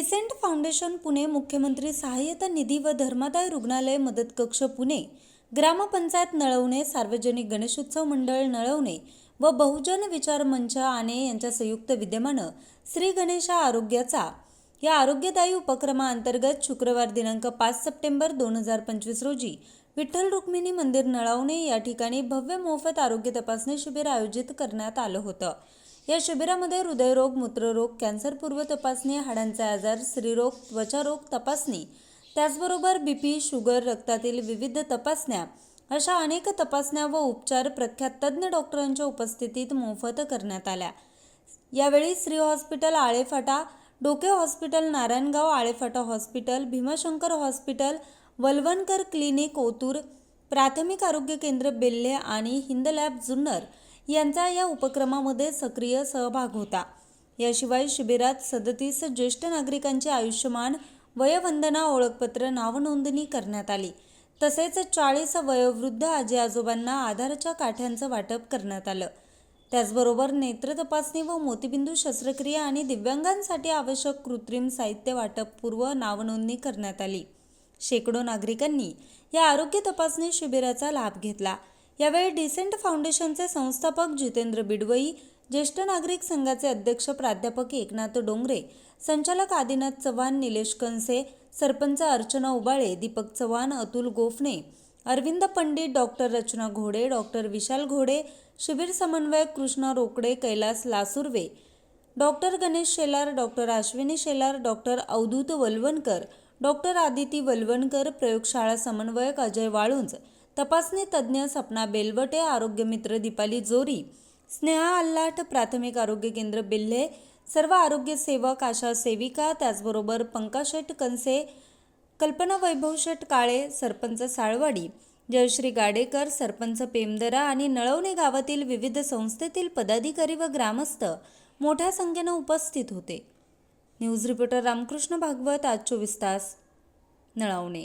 Crescent foundation Pune मुख्यमंत्री सहाय्यता निधी व धर्मादाय रुग्णालय मदत कक्ष पुणे ग्रामपंचायत नळवणे सार्वजनिक गणेशोत्सव मंडळ नळवणे व बहुजन विचार मंच आणे यांच्या संयुक्त विद्यमानं श्री गणेशा आरोग्याचा या आरोग्यदायी उपक्रमाअंतर्गत शुक्रवार दिनांक पाच सप्टेंबर दोन हजार पंचवीस रोजी विठ्ठल रुक्मिणी मंदिर नळावणे या ठिकाणी भव्य मोफत आरोग्य तपासणी शिबिर आयोजित करण्यात आलं होतं. या शिबिरामध्ये हृदयरोग मूत्ररोग कॅन्सरपूर्व तपासणी हाडांचे आजार स्त्रीरोग त्वचारोग तपासणी त्याचबरोबर बी पी शुगर रक्तातील विविध तपासण्या अशा अनेक तपासण्या व उपचार प्रख्यात तज्ज्ञ डॉक्टरांच्या उपस्थितीत मोफत करण्यात आल्या. यावेळी Shri hospital Alephata Doke hospital Narayangaon Alephata hospital Bhimashankar hospital Valvankar clinic Otur प्राथमिक आरोग्य केंद्र बेल्ले आणि हिंद लॅब जुन्नर यांचा या उपक्रमामध्ये सक्रिय सहभाग होता. याशिवाय शिबिरात सदतीस ज्येष्ठ नागरिकांचे आयुष्यमान वयवंदना ओळखपत्र नावनोंदणी करण्यात आली. तसेच चाळीस वयोवृद्ध आजी आजोबांना आधारच्या काठ्यांचं वाटप करण्यात आलं. त्याचबरोबर नेत्र तपासणी व मोतीबिंदू शस्त्रक्रिया आणि दिव्यांगांसाठी आवश्यक कृत्रिम साहित्य वाटप पूर्व नावनोंदणी करण्यात आली. शेकडो नागरिकांनी या आरोग्य तपासणी शिबिराचा लाभ घेतला. यावेळी डिसेंट फाउंडेशनचे संस्थापक जितेंद्र बिडवई ज्येष्ठ नागरिक संघाचे अध्यक्ष प्राध्यापक एकनाथ डोंगरे संचालक आदिनाथ चव्हाण निलेश कनसे सरपंच अर्चना उबाळे दीपक चव्हाण अतुल गोफणे अरविंद पंडित डॉक्टर रचना घोडे डॉक्टर विशाल घोडे शिबिर समन्वयक Krishna Rokade Kailas Lasurve doctor Ganesh Shelar doctor Ashwini Shelar doctor Avdhoot Valvankar doctor Aditi Valvankar प्रयोगशाळा समन्वयक अजय वाळुंज तपासणी तज्ज्ञ सपना बेलवटे आरोग्यमित्र दीपाली जोरी स्नेहा अल्लाट प्राथमिक आरोग्य केंद्र बेल्हे सर्व आरोग्य सेवक आशा सेविका त्याचबरोबर पंकाशेट कंसे कल्पना वैभव शेट काळे सरपंच साळवाडी जयश्री गाडेकर सरपंच पेमदरा आणि नळवणे गावातील विविध संस्थेतील पदाधिकारी व ग्रामस्थ मोठ्या संख्येनं उपस्थित होते. न्यूज रिपोर्टर रामकृष्ण भागवत आज चोवीस तास नळवणे.